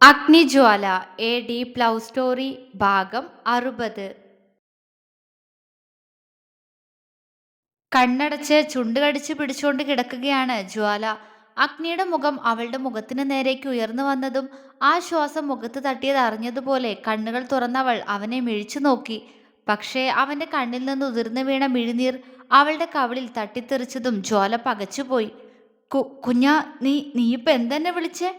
അഗ്നിജ്വാല A D plough story ഭാഗം അറുപത്. കണ്ണടച്ച് ചുണ്ടുകടിച്ച് പിടിച്ചുകൊണ്ട് കിടക്കുകയാണ് ജ്വാല. അഗ്നിയുടെ മുഖം അവളുടെ മുഖത്തിന് നേരേക്ക് ഉയർന്നു വന്നതും ആ ശ്വാസം മുഖത്ത് തട്ടിയത് അറിഞ്ഞതുപോലെ കണ്ണുകൾ തുറന്നവൾ അവനെ മിഴിച്ചു നോക്കി. പക്ഷേ അവന്റെ കണ്ണിൽ നിന്ന് ഉതിർന്നു വീണ മിഴിനീർ അവളുടെ കവളിൽ തട്ടിത്തെറിച്ചതും ജ്വാല പകച്ചുപോയി. കു കുഞ്ഞാ നീ നീ ഇപ്പം എന്തെന്നെ വിളിച്ചേ?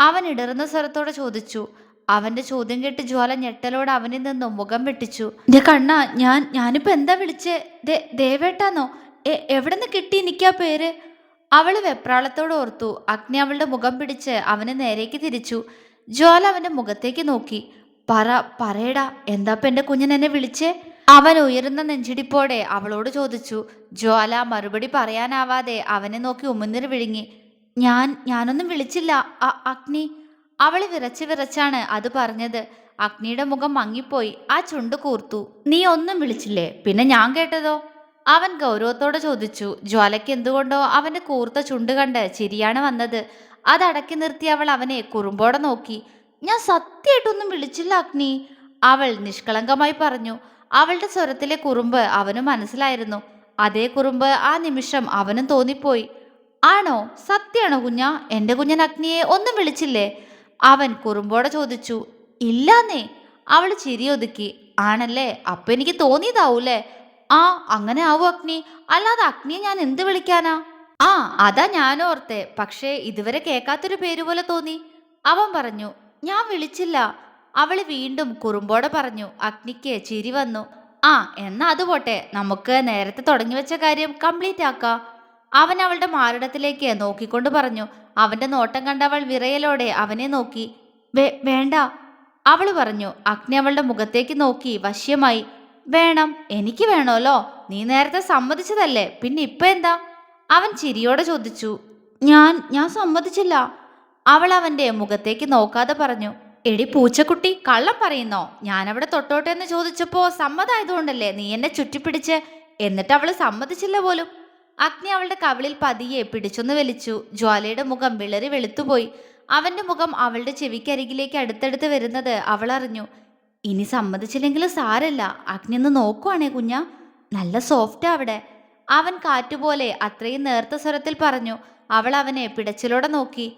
അവൻ ഇടറുന്ന സ്വരത്തോടെ ചോദിച്ചു. അവന്റെ ചോദ്യം കേട്ട് ജ്വാല ഞെട്ടലോട് അവനിൽ നിന്നും മുഖം വെട്ടിച്ചു. ദേ കണ്ണ ഞാൻ ഞാനിപ്പോ എന്താ വിളിച്ചേ? ദേ എവിടെ നിന്ന് കിട്ടി എനിക്കാ പേര്? അവൾ വെപ്രാളത്തോട് ഓർത്തു. അഗ്നി അവളുടെ മുഖം പിടിച്ച് അവനെ നേരേക്ക് തിരിച്ചു. ജ്വാല അവന്റെ മുഖത്തേക്ക് നോക്കി. പറ പറയടാ എന്താപ്പ എന്റെ കുഞ്ഞൻ എന്നെ വിളിച്ചേ? അവൻ ഉയരുന്ന നെഞ്ചിടിപ്പോടെ അവളോട് ചോദിച്ചു. ജ്വാല മറുപടി പറയാനാവാതെ അവനെ നോക്കി ഉമിനീർ വിഴുങ്ങി. ഞാൻ ഞാനൊന്നും വിളിച്ചില്ല. അഗ്നി. അവൾ വിറച്ച് വിറച്ചാണ് അത് പറഞ്ഞത്. അഗ്നിയുടെ മുഖം മങ്ങിപ്പോയി. ആ ചുണ്ട് കൂർത്തു. നീ ഒന്നും വിളിച്ചില്ലേ? പിന്നെ ഞാൻ കേട്ടതോ? അവൻ ഗൗരവത്തോടെ ചോദിച്ചു. ജ്വാലയ്ക്ക് എന്തുകൊണ്ടോ അവന്റെ കൂർത്ത ചുണ്ട് കണ്ട് ചിരിയാണ് വന്നത്. അതടക്കി നിർത്തി അവൾ അവനെ കുറുമ്പോടെ നോക്കി. ഞാൻ സത്യമായിട്ടൊന്നും വിളിച്ചില്ല അഗ്നി. അവൾ നിഷ്കളങ്കമായി പറഞ്ഞു. അവളുടെ സ്വരത്തിലെ കുറുമ്പ് അവന് മനസ്സിലായിരുന്നു. അതേ കുറുമ്പ് ആ നിമിഷം അവനും തോന്നിപ്പോയി. ആണോ? സത്യാണോ കുഞ്ഞ? എന്റെ കുഞ്ഞൻ അഗ്നിയെ ഒന്നും വിളിച്ചില്ലേ? അവൻ കുറുമ്പോടെ ചോദിച്ചു ഇല്ലാന്നേ. അവൾ ചിരിയൊതുക്കി ആണല്ലേ? അപ്പൊ എനിക്ക് തോന്നിയതാവൂലേ? ആ അങ്ങനെ ആവൂ അഗ്നി. അല്ലാതെ അഗ്നിയെ ഞാൻ എന്ത് വിളിക്കാനാ? ആ അതാ ഞാൻ ഓർത്തെ. പക്ഷേ ഇതുവരെ കേൾക്കാത്തൊരു പേര് പോലെ തോന്നി. അവൻ പറഞ്ഞു ഞാൻ വിളിച്ചില്ല. അവൾ വീണ്ടും കുറുമ്പോടെ പറഞ്ഞു അഗ്നിക്ക് ചിരി വന്നു. ആ എന്നാ അതുപോട്ടെ നമുക്ക് നേരത്തെ തുടങ്ങി വെച്ച കാര്യം കംപ്ലീറ്റ് ആക്കാം. അവൻ അവളുടെ മാറിടത്തിലേക്ക് നോക്കിക്കൊണ്ട് പറഞ്ഞു അവന്റെ നോട്ടം കണ്ടവൾ വിറയലോടെ അവനെ നോക്കി. "വേ- വേണ്ട അവൾ പറഞ്ഞു അഗ്നി അവളുടെ മുഖത്തേക്ക് നോക്കി വശ്യമായി. വേണം എനിക്ക് വേണമല്ലോ. നീ നേരത്തെ സമ്മതിച്ചതല്ലേ? പിന്നെ ഇപ്പൊ എന്താ അവൻ ചിരിയോടെ ചോദിച്ചു ഞാൻ ഞാൻ സമ്മതിച്ചില്ല അവൾ അവന്റെ മുഖത്തേക്ക് നോക്കാതെ പറഞ്ഞു എടി പൂച്ചക്കുട്ടി കള്ളം പറയുന്നോ? ഞാൻ അവിടെ തൊട്ടോട്ടെ എന്ന് ചോദിച്ചപ്പോ സമ്മതായതുകൊണ്ടല്ലേ നീ എന്നെ ചുറ്റിപ്പിടിച്ച്? എന്നിട്ട് അവൾ സമ്മതിച്ചില്ല പോലും. അഗ്നി അവളുടെ കവിളിൽ പതിയെ പിടിച്ചൊന്ന് വലിച്ചു. ജ്വാലയുടെ മുഖം വിളറി വെളുത്തുപോയി. അവന്റെ മുഖം അവളുടെ ചെവിക്കരികിലേക്ക് അടുത്തടുത്ത് വരുന്നത് അവൾ അറിഞ്ഞു. ഇനി സമ്മതിച്ചില്ലെങ്കിൽ സാരല്ല. അഗ്നി ഒന്ന് നോക്കുവാണേ കുഞ്ഞ. നല്ല സോഫ്റ്റ് അവിടെ. അവൻ കാറ്റുപോലെ അത്രയും നേർത്ത സ്വരത്തിൽ പറഞ്ഞു. അവൾ അവനെ പിടച്ചിലോടെ നോക്കി.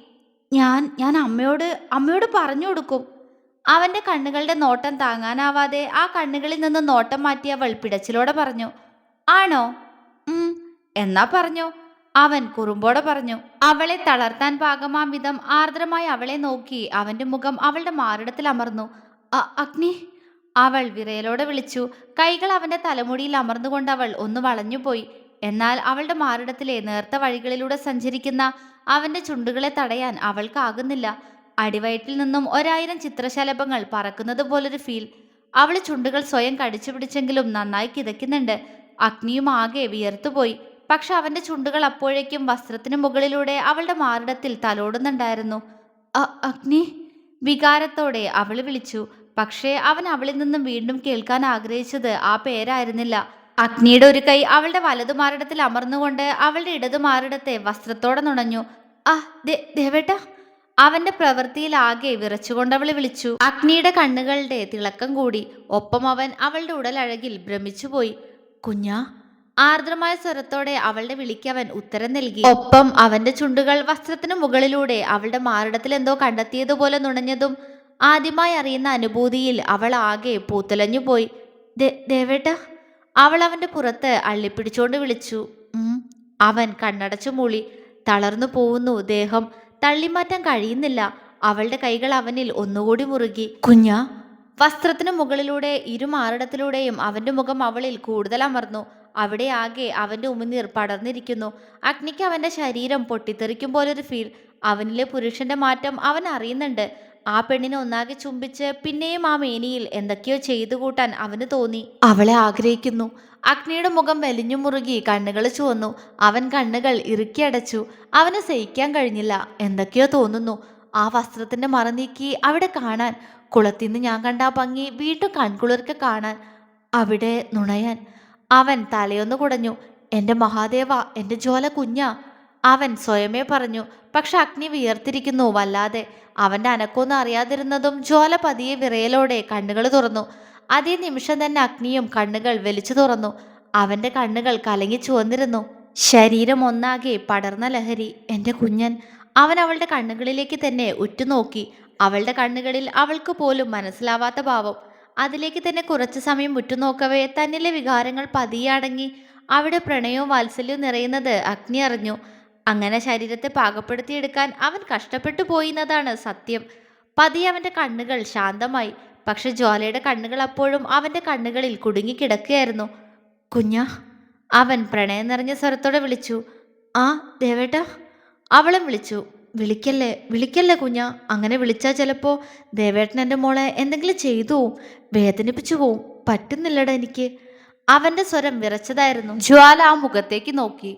ഞാൻ ഞാൻ അമ്മയോട് അമ്മയോട് പറഞ്ഞു കൊടുക്കും. അവന്റെ കണ്ണുകളുടെ നോട്ടം താങ്ങാനാവാതെ ആ കണ്ണുകളിൽ നിന്ന് നോട്ടം മാറ്റി അവൾ പിടച്ചിലോടെ പറഞ്ഞു. ആണോ? എന്നാ പറഞ്ഞു? അവൻ കുറുമ്പോടെ പറഞ്ഞു അവളെ തളർത്താൻ പാകമാം വിധം ആർദ്രമായി അവളെ നോക്കി. അവന്റെ മുഖം അവളുടെ മാറിടത്തിൽ അമർന്നു. "അ- അഗ്നി. അവൾ വിറയലോടെ വിളിച്ചു കൈകൾ അവന്റെ തലമുടിയിൽ അമർന്നുകൊണ്ട് അവൾ ഒന്ന് വളഞ്ഞുപോയി. എന്നാൽ അവളുടെ മാറിടത്തിലെ നേർത്ത വഴികളിലൂടെ സഞ്ചരിക്കുന്ന അവന്റെ ചുണ്ടുകളെ തടയാൻ അവൾക്കാകുന്നില്ല അടിവയറ്റിൽ നിന്നും ഒരായിരം ചിത്രശലഭങ്ങൾ പറക്കുന്നത് പോലൊരു ഫീൽ. അവൾ ചുണ്ടുകൾ സ്വയം കടിച്ചു പിടിച്ചെങ്കിലും നന്നായി കിതയ്ക്കുന്നുണ്ട്. അഗ്നിയും ആകെ വിയർത്തുപോയി. പക്ഷെ അവന്റെ ചുണ്ടുകൾ അപ്പോഴേക്കും വസ്ത്രത്തിന് മുകളിലൂടെ അവളുടെ മാറിടത്തിൽ തലോടുന്നുണ്ടായിരുന്നു. "അ- അഗ്നി വികാരത്തോടെ അവൾ വിളിച്ചു. പക്ഷേ അവൻ അവളിൽ നിന്നും വീണ്ടും കേൾക്കാൻ ആഗ്രഹിച്ചത് ആ പേരായിരുന്നില്ല. അഗ്നിയുടെ ഒരു കൈ അവളുടെ വലതു മാറിടത്തിൽ അമർന്നുകൊണ്ട് അവളുടെ ഇടതു മാറിടത്തെ വസ്ത്രത്തോടെ നുണഞ്ഞു. ആ ദേവേട്ട അവന്റെ പ്രവൃത്തിയിൽ ആകെ വിറച്ചുകൊണ്ട് അവൾ വിളിച്ചു. അഗ്നിയുടെ കണ്ണുകളുടെ തിളക്കം കൂടി. ഒപ്പം അവൻ അവളുടെ ഉടലഴകിൽ ഭ്രമിച്ചുപോയി. കുഞ്ഞാ ആർദ്രമായ സ്വരത്തോടെ അവളുടെ വിളിക്ക് അവൻ ഉത്തരം നൽകി. ഒപ്പം അവന്റെ ചുണ്ടുകൾ വസ്ത്രത്തിന് മുകളിലൂടെ അവളുടെ മാറിടത്തിൽ എന്തോ കണ്ടെത്തിയതുപോലെ നുണഞ്ഞതും ആദ്യമായി അറിയുന്ന അനുഭൂതിയിൽ അവൾ ആകെ പൂത്തലഞ്ഞു പോയി. ദേവേട്ട അവൾ അവന്റെ പുറത്ത് അള്ളിപ്പിടിച്ചോണ്ട് വിളിച്ചു. അവൻ കണ്ണടച്ചു മൂളി. തളർന്നു പോകുന്നു. ദേഹം തള്ളിമാറ്റാൻ കഴിയുന്നില്ല. അവളുടെ കൈകൾ അവനിൽ ഒന്നുകൂടി മുറുകി. കുഞ്ഞ വസ്ത്രത്തിന് മുകളിലൂടെ ഇരു മാറിടത്തിലൂടെയും അവന്റെ മുഖം അവളിൽ കൂടുതൽ അമർന്നു. അവിടെ ആകെ അവന്റെ ഉമിനീർ പടർന്നിരിക്കുന്നു. അഗ്നിക്ക് അവന്റെ ശരീരം പൊട്ടിത്തെറിക്കും പോലൊരു ഫീൽ അവനിലെ പുരുഷന്റെ മാറ്റം അവൻ അറിയുന്നുണ്ട്. ആ പെണ്ണിനെ ഒന്നാകെ ചുംബിച്ച് പിന്നെയും ആ മേനിയിൽ എന്തൊക്കെയോ ചെയ്തു കൂട്ടാൻ അവന് തോന്നി. അവളെ ആഗ്രഹിക്കുന്നു. അഗ്നിയുടെ മുഖം വലിഞ്ഞു മുറുകി കണ്ണുകൾ ചുവന്നു. അവൻ കണ്ണുകൾ ഇറുക്കിയടച്ചു അവന് സഹിക്കാൻ കഴിഞ്ഞില്ല. എന്തൊക്കെയോ തോന്നുന്നു. ആ വസ്ത്രത്തിന്റെ മറ നീക്കി അവിടെ കാണാൻ. കുളത്തിന്ന് ഞാൻ കണ്ട ഭംഗി വീണ്ടും കൺകുളിർക്ക് കാണാൻ. അവിടെ നുണയാൻ. അവൻ തലയൊന്ന് കുടഞ്ഞു. എന്റെ മഹാദേവ എന്റെ ജോല കുഞ്ഞ അവൻ സ്വയമേ പറഞ്ഞു. പക്ഷെ അഗ്നി വിയർത്തിരിക്കുന്നു. വല്ലാതെ അവന്റെ അനക്കൊന്നും അറിയാതിരുന്നതും ജ്വാല പതിയെ വിറയലോടെ കണ്ണുകൾ തുറന്നു. അതേ നിമിഷം തന്നെ അഗ്നിയും കണ്ണുകൾ വലിച്ചു തുറന്നു. അവന്റെ കണ്ണുകൾ കലങ്ങി ചുവന്നിരുന്നു. ശരീരം ഒന്നാകെ പടർന്ന ലഹരി. എന്റെ കുഞ്ഞൻ അവൻ അവളുടെ കണ്ണുകളിലേക്ക് തന്നെ ഉറ്റുനോക്കി. അവളുടെ കണ്ണുകളിൽ അവൾക്ക് പോലും മനസ്സിലാവാത്ത ഭാവം. അതിലേക്ക് തന്നെ കുറച്ചു സമയം ഉറ്റുനോക്കവേ തന്നിലെ വികാരങ്ങൾ പതിയെ അടങ്ങി അവിടെ പ്രണയവും വാത്സല്യവും നിറയുന്നത് അഗ്നി അറിഞ്ഞു. അങ്ങനെ ശരീരത്തെ പാകപ്പെടുത്തിയെടുക്കാൻ അവൻ കഷ്ടപ്പെട്ടു പോയി എന്നതാണ് സത്യം. പതിയെ അവന്റെ കണ്ണുകൾ ശാന്തമായി. പക്ഷെ ജ്വാലയുടെ കണ്ണുകൾ അപ്പോഴും അവന്റെ കണ്ണുകളിൽ കുടുങ്ങിക്കിടക്കുകയായിരുന്നു. കുഞ്ഞ അവൻ പ്രണയം നിറഞ്ഞ സ്വരത്തോടെ വിളിച്ചു. ആ ദേവേട്ട അവളും വിളിച്ചു. വിളിക്കല്ലേ? വിളിക്കല്ലേ കുഞ്ഞ? അങ്ങനെ വിളിച്ചാൽ ചിലപ്പോൾ ദേവേട്ടൻ എന്റെ മോളെ എന്തെങ്കിലും ചെയ്തു? വേദനിപ്പിച്ചു പോവും. പറ്റുന്നില്ലടാ എനിക്ക്. അവന്റെ സ്വരം വിറച്ചതായിരുന്നു. ജ്വാല ആ മുഖത്തേക്ക് നോക്കി.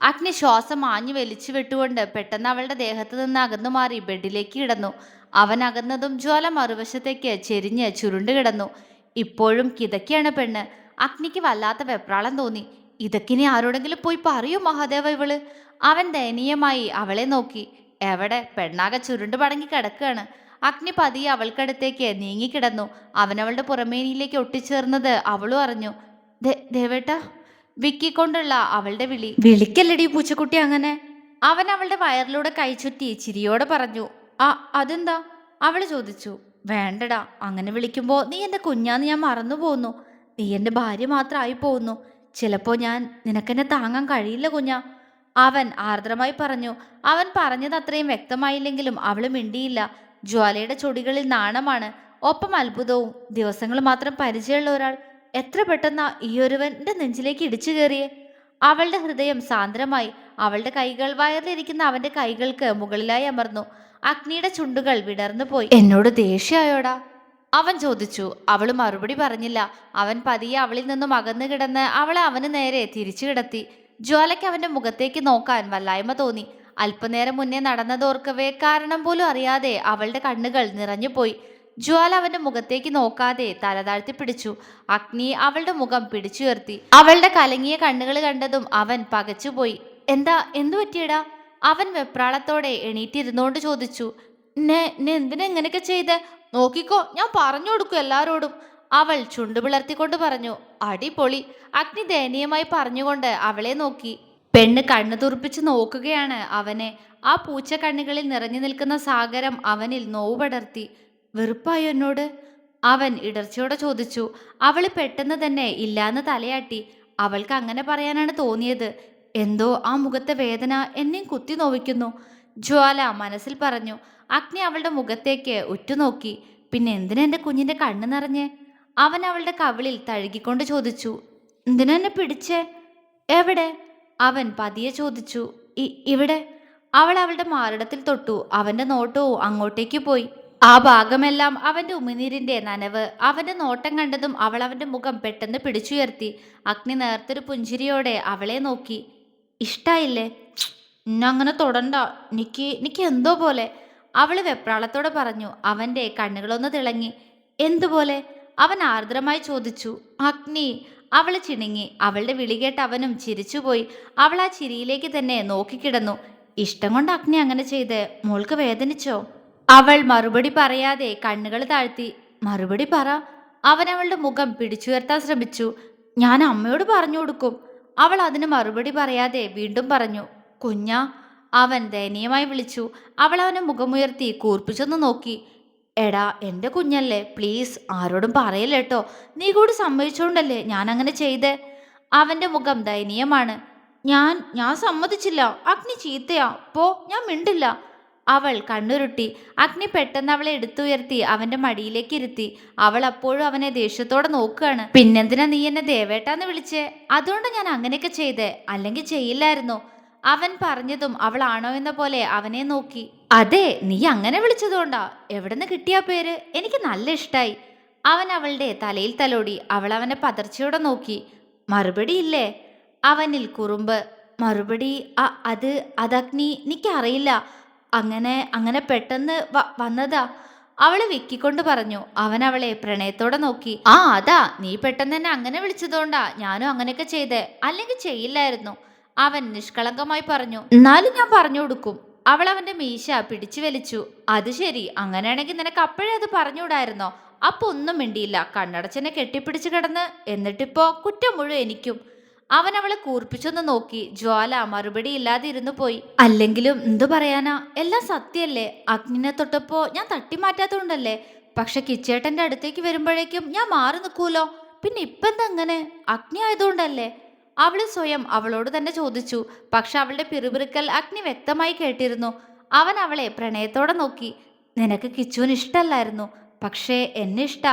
അഗ്നി ശ്വാസം ആഞ്ഞു വലിച്ചു വിട്ടുകൊണ്ട് പെട്ടെന്ന് അവളുടെ ദേഹത്ത് നിന്ന് അകന്നു മാറി ബെഡിലേക്ക് കിടന്നു. അവൻ അകന്നതും ജ്വാല മറുവശത്തേക്ക് ചെരിഞ്ഞ് ചുരുണ്ട് കിടന്നു. ഇപ്പോഴും കിതക്കിയാണ് പെണ്ണ്. അഗ്നിക്ക് വല്ലാത്ത വെപ്രാളം തോന്നി. ഇതൊക്കിനി ആരോടെങ്കിലും പോയി പറയൂ മഹാദേവ ഇവൾ. അവൻ ദയനീയമായി അവളെ നോക്കി. എവിടെ? പെണ്ണാകെ ചുരുണ്ട് പടങ്ങി കിടക്കുകയാണ് അഗ്നി പതിയെ അവൾക്കടുത്തേക്ക് നീങ്ങിക്കിടന്നു. അവനവളുടെ പുറമേനിയിലേക്ക് ഒട്ടിച്ചേർന്നത് അവളും അറിഞ്ഞു. ദേവേട്ട വിക്കിക്കൊണ്ടുള്ള അവളുടെ വിളി. വിളിക്കല്ലടി പൂച്ചക്കുട്ടി അങ്ങനെ. അവൻ അവളുടെ വയറിലൂടെ കൈചുറ്റി ചിരിയോടെ പറഞ്ഞു. ആ അതെന്താ? അവൾ ചോദിച്ചു. വേണ്ടടാ അങ്ങനെ വിളിക്കുമ്പോൾ നീ എന്റെ കുഞ്ഞാന്ന് ഞാൻ മറന്നു പോകുന്നു നീ എന്റെ ഭാര്യ മാത്രമായി പോകുന്നു ചിലപ്പോൾ ഞാൻ നിനക്കെന്നെ താങ്ങാൻ കഴിയില്ല കുഞ്ഞ. അവൻ ആർദ്രമായി പറഞ്ഞു അവൻ പറഞ്ഞത് അത്രയും വ്യക്തമായില്ലെങ്കിലും അവൾ മിണ്ടിയില്ല. ജ്വാലയുടെ ചൊടികളിൽ നാണമാണ്. ഒപ്പം അത്ഭുതവും ദിവസങ്ങൾ മാത്രം പരിചയമുള്ള ഒരാൾ. എത്ര പെട്ടെന്നാ ഈയൊരുവന്റെ നെഞ്ചിലേക്ക് ഇടിച്ചു കയറിയേ? അവളുടെ ഹൃദയം സാന്ദ്രമായി. അവളുടെ കൈകൾ വയറിലിരിക്കുന്ന അവന്റെ കൈകൾക്ക് മുകളിലായി അമർന്നു. അഗ്നിയുടെ ചുണ്ടുകൾ വിടർന്നു പോയി എന്നോട് ദേഷ്യായോടാ? അവൻ ചോദിച്ചു അവൾ മറുപടി പറഞ്ഞില്ല. അവൻ പതിയെ അവളിൽ നിന്നും അകന്നു കിടന്ന് അവളെ അവന് നേരെ തിരിച്ചു കിടത്തി. ജ്വാലയ്ക്ക് അവന്റെ മുഖത്തേക്ക് നോക്കാൻ വല്ലായ്മ തോന്നി. അല്പനേരം മുന്നേ നടന്നതോർക്കവേ കാരണം പോലും അറിയാതെ അവളുടെ കണ്ണുകൾ നിറഞ്ഞുപോയി. ജ്വാല അവന്റെ മുഖത്തേക്ക് നോക്കാതെ തലതാഴ്ത്തി പിടിച്ചു. അഗ്നി അവളുടെ മുഖം പിടിച്ചുയർത്തി. അവളുടെ കലങ്ങിയ കണ്ണുകൾ കണ്ടതും അവൻ പകച്ചുപോയി. എന്താ എന്തു പറ്റിയടാ? അവൻ വെപ്രാളത്തോടെ എണീറ്റിരുന്നോണ്ട് ചോദിച്ചു. നെ എന്തിനാ ചെയ്ത്? നോക്കിക്കോ ഞാൻ പറഞ്ഞു കൊടുക്കും എല്ലാരോടും. അവൾ ചുണ്ടുപിളർത്തിക്കൊണ്ട് പറഞ്ഞു അടിപൊളി അഗ്നി ദയനീയമായി പറഞ്ഞുകൊണ്ട് അവളെ നോക്കി. പെണ്ണ് കണ്ണു തുറപ്പിച്ച് നോക്കുകയാണ് അവനെ. ആ പൂച്ച കണ്ണുകളിൽ നിറഞ്ഞു നിൽക്കുന്ന സാഗരം അവനിൽ നോവ് പടർത്തി. വെറുപ്പായോ എന്നോട്? അവൻ ഇടർച്ചയോടെ ചോദിച്ചു. അവൾ പെട്ടെന്ന് തന്നെ ഇല്ലാന്ന് തലയാട്ടി. അവൾക്ക് അങ്ങനെ പറയാനാണ് തോന്നിയത്. എന്തോ ആ മുഖത്തെ വേദന എന്നെയും കുത്തി നോവിക്കുന്നു. ജ്വാല മനസ്സിൽ പറഞ്ഞു അഗ്നി അവളുടെ മുഖത്തേക്ക് ഉറ്റുനോക്കി പിന്നെ എന്തിനാ എന്റെ കുഞ്ഞിന്റെ കണ്ണ് നിറഞ്ഞ്? അവൻ അവളുടെ കവിളിൽ തഴുകിക്കൊണ്ട് ചോദിച്ചു എന്തിനാ എന്നെ പിടിച്ചേ? എവിടെ? അവൻ പതിയെ ചോദിച്ചു ഇവിടെ. അവൾ അവളുടെ മാറിടത്തിൽ തൊട്ടു അവന്റെ നോട്ടവും അങ്ങോട്ടേക്ക് പോയി. ആ ഭാഗമെല്ലാം അവന്റെ ഉമിനീരിന്റെ നനവ്. അവന്റെ നോട്ടം കണ്ടതും അവൾ അവന്റെ മുഖം പെട്ടെന്ന് പിടിച്ചുയർത്തി അഗ്നി നേർത്തൊരു പുഞ്ചിരിയോടെ അവളെ നോക്കി ഇഷ്ടായില്ലേ? അങ്ങനെ തൊടണ്ട. എനിക്ക് എനിക്ക് എന്തോ പോലെ. അവൾ വെപ്രാളത്തോടെ പറഞ്ഞു അവന്റെ കണ്ണുകളൊന്ന് തിളങ്ങി. എന്തുപോലെ? അവൻ ആർദ്രമായി ചോദിച്ചു. അഗ്നി. അവൾ ചിണുങ്ങി. അവളുടെ വിളി കേട്ട് അവനും ചിരിച്ചുപോയി. അവൾ ആ ചിരിയിലേക്ക് തന്നെ നോക്കിക്കിടന്നു. ഇഷ്ടം കൊണ്ട് അഗ്നി അങ്ങനെ ചെയ്ത് മോൾക്ക് വേദനിച്ചോ? അവൾ മറുപടി പറയാതെ കണ്ണുകൾ താഴ്ത്തി മറുപടി പറ. അവൻ അവളുടെ മുഖം പിടിച്ചുയർത്താൻ ശ്രമിച്ചു. ഞാൻ അമ്മയോട് പറഞ്ഞു കൊടുക്കും. അവൾ അതിന് മറുപടി പറയാതെ വീണ്ടും പറഞ്ഞു കുഞ്ഞാ അവൻ ദയനീയമായി വിളിച്ചു. അവൾ അവനെ മുഖമുയർത്തി കൂർപ്പിച്ചൊന്ന് നോക്കി. എടാ എന്റെ കുഞ്ഞല്ലേ പ്ലീസ് ആരോടും പറയല്ലേട്ടോ നീ കൂടി സമ്മതിച്ചോണ്ടല്ലേ ഞാൻ അങ്ങനെ ചെയ്തേ? അവന്റെ മുഖം ദയനീയമാണ്. ഞാൻ ഞാൻ സമ്മതിച്ചില്ല. അഗ്നി ചീത്തയാ. പോ ഞാൻ മിണ്ടില്ല. അവൾ കണ്ണുരുട്ടി. അഗ്നി പെട്ടെന്ന് അവളെ എടുത്തുയർത്തി അവന്റെ മടിയിലേക്ക് ഇരുത്തി. അവൾ അപ്പോഴും അവനെ ദേഷ്യത്തോടെ നോക്കുകയാണ്. പിന്നെന്തിനാ നീ എന്നെ ദേവേട്ടാന്ന് വിളിച്ചേ? അതുകൊണ്ട് ഞാൻ അങ്ങനെയൊക്കെ ചെയ്തേ. അല്ലെങ്കിൽ ചെയ്യില്ലായിരുന്നോ? അവൻ പറഞ്ഞതും അവളാണോ എന്ന പോലെ അവനെ നോക്കി. അതെ നീ അങ്ങനെ വിളിച്ചതുകൊണ്ടാ. എവിടുന്ന് കിട്ടിയ പേര്? എനിക്ക് നല്ല ഇഷ്ടായി. അവൻ അവളുടെ തലയിൽ തലോടി അവൾ അവനെ പതർച്ചയോടെ നോക്കി. മറുപടി ഇല്ലേ? അവനിൽ കുറുമ്പ്. മറുപടി "അ, അത് അതഗ്നി എനിക്കറിയില്ല. അങ്ങനെ അങ്ങനെ പെട്ടെന്ന് വന്നതാ. അവൾ വെക്കിക്കൊണ്ട് പറഞ്ഞു. അവൻ അവളെ പ്രണയത്തോടെ നോക്കി. ആ അതാ. നീ പെട്ടെന്ന് തന്നെ അങ്ങനെ വിളിച്ചതുകൊണ്ടാ ഞാനും അങ്ങനെയൊക്കെ ചെയ്തേ. അല്ലെങ്കിൽ ചെയ്യില്ലായിരുന്നു. അവൻ നിഷ്കളങ്കമായി പറഞ്ഞു എന്നാലും ഞാൻ പറഞ്ഞു കൊടുക്കും. അവൾ അവന്റെ മീശ പിടിച്ചു വലിച്ചു. അത് ശരി അങ്ങനെയാണെങ്കിൽ നിനക്ക് അപ്പോഴേ അത് പറഞ്ഞുകൂടായിരുന്നോ? അപ്പൊ ഒന്നും മിണ്ടിയില്ല. കണ്ണടച്ചനെ കെട്ടിപ്പിടിച്ചു കിടന്ന്. എന്നിട്ടിപ്പോ കുറ്റം മുഴുവൻ എനിക്കും. അവൻ അവളെ കൂർപ്പിച്ചൊന്ന് നോക്കി. ജ്വാല മറുപടി ഇല്ലാതെ ഇരുന്നു പോയി. അല്ലെങ്കിലും എന്തു പറയാനാ? എല്ലാം സത്യല്ലേ? അഗ്നിനെ തൊട്ടപ്പോ ഞാൻ തട്ടി മാറ്റാത്തോണ്ടല്ലേ പക്ഷെ കിച്ചേട്ടന്റെ അടുത്തേക്ക് വരുമ്പോഴേക്കും ഞാൻ മാറി നിൽക്കൂലോ പിന്നെ ഇപ്പെന്താ അങ്ങനെ അഗ്നി ആയതുകൊണ്ടല്ലേ? അവൾ സ്വയം അവളോട് തന്നെ ചോദിച്ചു. പക്ഷെ അവളുടെ പിറുപിറുക്കൽ അഗ്നി വ്യക്തമായി കേട്ടിരുന്നു. അവൻ അവളെ പ്രണയത്തോടെ നോക്കി. നിനക്ക് കിച്ചുവിന് ഇഷ്ടമല്ലായിരുന്നു. പക്ഷേ എന്നെ ഇഷ്ട.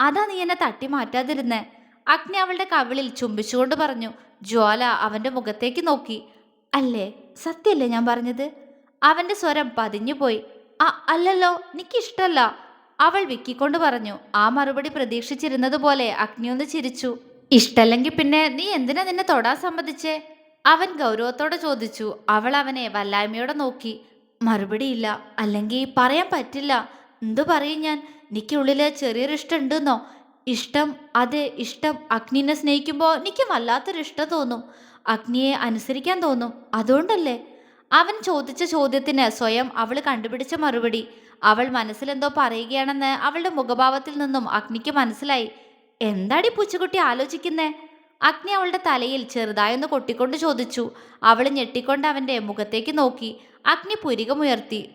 അതാ നീ എന്നെ തട്ടി മാറ്റാതിരുന്നേ. അഗ്നി അവളുടെ കവിളിൽ ചുംബിച്ചുകൊണ്ട് പറഞ്ഞു. ജ്വാല അവന്റെ മുഖത്തേക്ക് നോക്കി. അല്ലേ? സത്യല്ലേ ഞാൻ പറഞ്ഞത്? അവന്റെ സ്വരം പതിഞ്ഞുപോയി. ആ അല്ലല്ലോ. എനിക്കിഷ്ടല്ല അവൾ വിക്കിക്കൊണ്ട് പറഞ്ഞു. ആ മറുപടി പ്രതീക്ഷിച്ചിരുന്നതുപോലെ അഗ്നി ഒന്ന് ചിരിച്ചു. ഇഷ്ടല്ലെങ്കിൽ പിന്നെ നീ എന്തിനാ നിന്നെ തൊടാൻ സമ്മതിച്ചേ? അവൻ ഗൗരവത്തോടെ ചോദിച്ചു. അവൾ അവനെ വല്ലായ്മയോടെ നോക്കി. മറുപടിയില്ല. അല്ലെങ്കിൽ പറയാൻ പറ്റില്ല. എന്തു പറയും ഞാൻ? എനിക്കുള്ളിൽ ചെറിയൊരു ഇഷ്ടം ഉണ്ടെന്നോ ഇഷ്ടം അതെ ഇഷ്ടം. അഗ്നിനെ സ്നേഹിക്കുമ്പോൾ എനിക്ക് വല്ലാത്തൊരു ഇഷ്ടം തോന്നും. അഗ്നിയെ അനുസരിക്കാൻ തോന്നും. അതുകൊണ്ടല്ലേ? അവൻ ചോദിച്ച ചോദ്യത്തിന് സ്വയം അവൾ കണ്ടുപിടിച്ച മറുപടി. അവൾ മനസ്സിലെന്തോ പറയുകയാണെന്ന് അവളുടെ മുഖഭാവത്തിൽ നിന്നും അഗ്നിക്ക് മനസ്സിലായി. എന്താടി പൂച്ചക്കുട്ടി ആലോചിക്കുന്നേ? അഗ്നി അവളുടെ തലയിൽ ചെറുതായൊന്ന് കൊട്ടിക്കൊണ്ട് ചോദിച്ചു. അവൾ ഞെട്ടിക്കൊണ്ട് അവന്റെ മുഖത്തേക്ക് നോക്കി. അഗ്നി പുരികമുയർത്തി.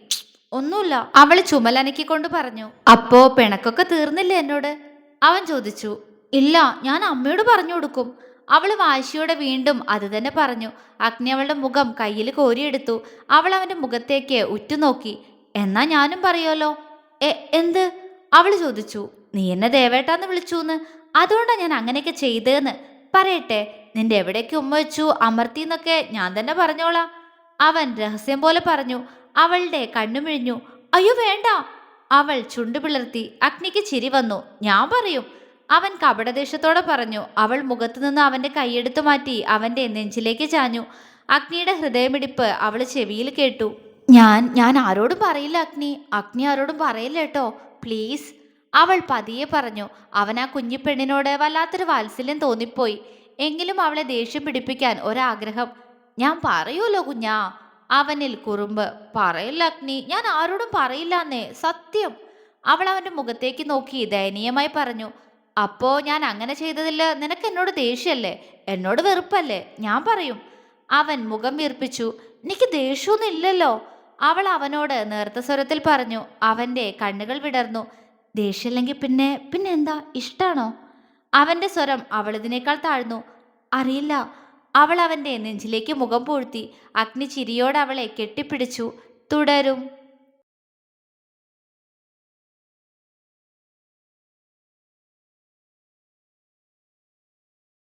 ഒന്നുമില്ല. അവൾ ചുമലനക്കിക്കൊണ്ട് പറഞ്ഞു. അപ്പോ പിണക്കൊക്കെ തീർന്നില്ലേ എന്നോട്? അവൻ ചോദിച്ചു. ഇല്ല ഞാൻ അമ്മയോട് പറഞ്ഞു കൊടുക്കും. അവൾ വാശിയോടെ വീണ്ടും അത് തന്നെ പറഞ്ഞു. അഗ്നി അവളുടെ മുഖം കയ്യിൽ കോരിയെടുത്തു. അവൾ അവന്റെ മുഖത്തേക്ക് ഉറ്റുനോക്കി. എന്നാ ഞാനും പറയുമല്ലോ എ എന്ത്? അവൾ ചോദിച്ചു. നീ എന്നെ ദേവേട്ടാന്ന് വിളിച്ചൂന്ന്. അതുകൊണ്ടാ ഞാൻ അങ്ങനെയൊക്കെ ചെയ്തതെന്ന് പറയട്ടെ നിന്റെ എവിടേക്ക് ഉമ്മ വെച്ചു അമർത്തിന്നൊക്കെ ഞാൻ തന്നെ പറഞ്ഞോളാം. അവൻ രഹസ്യം പോലെ പറഞ്ഞു അവളുടെ കണ്ണുമിഴിഞ്ഞു. അയ്യോ വേണ്ട. അവൾ ചുണ്ടു പിളർത്തി അഗ്നിക്ക് ചിരി വന്നു. ഞാൻ പറയും. അവൻ കപടദേഷ്യത്തോടെ പറഞ്ഞു. അവൾ മുഖത്തു നിന്ന് അവന്റെ കൈയെടുത്തു മാറ്റി അവന്റെ നെഞ്ചിലേക്ക് ചാഞ്ഞു. അഗ്നിയുടെ ഹൃദയമിടിപ്പ് അവൾ ചെവിയിൽ കേട്ടു. ഞാൻ ഞാൻ ആരോടും പറയില്ല അഗ്നി. അഗ്നി ആരോടും പറയില്ല കേട്ടോ. പ്ലീസ്. അവൾ പതിയെ പറഞ്ഞു അവൻ ആ കുഞ്ഞിപ്പെണ്ണിനോട് വല്ലാത്തൊരു വാത്സല്യം തോന്നിപ്പോയി. എങ്കിലും അവളെ ദേഷ്യം പിടിപ്പിക്കാൻ ഒരാഗ്രഹം. ഞാൻ പറയൂലോ കുഞ്ഞാ അവനിൽ കുറുമ്പ്. പറയില്ല അഗ്നി ഞാൻ ആരോടും പറയില്ല എന്നേ സത്യം. അവൾ അവന്റെ മുഖത്തേക്ക് നോക്കി ദയനീയമായി പറഞ്ഞു അപ്പോ ഞാൻ അങ്ങനെ ചെയ്തതിൽ നിനക്ക് എന്നോട് ദേഷ്യല്ലേ എന്നോട് വെറുപ്പല്ലേ? ഞാൻ പറയും. അവൻ മുഖം വീർപ്പിച്ചു എനിക്ക് ദേഷ്യമൊന്നും ഇല്ലല്ലോ. അവൾ അവനോട് നേർത്ത സ്വരത്തിൽ പറഞ്ഞു അവന്റെ കണ്ണുകൾ വിടർന്നു. ദേഷ്യമില്ലെങ്കിൽ പിന്നെ പിന്നെ എന്താ? ഇഷ്ടാണോ? അവന്റെ സ്വരം അവളിതിനേക്കാൾ താഴ്ന്നു. അറിയില്ല. അവൾ അവന്റെ നെഞ്ചിലേക്ക് മുഖം പൂഴ്ത്തി. അഗ്നി ചിരിയോടെ അവളെ കെട്ടിപ്പിടിച്ചു. തുടരും.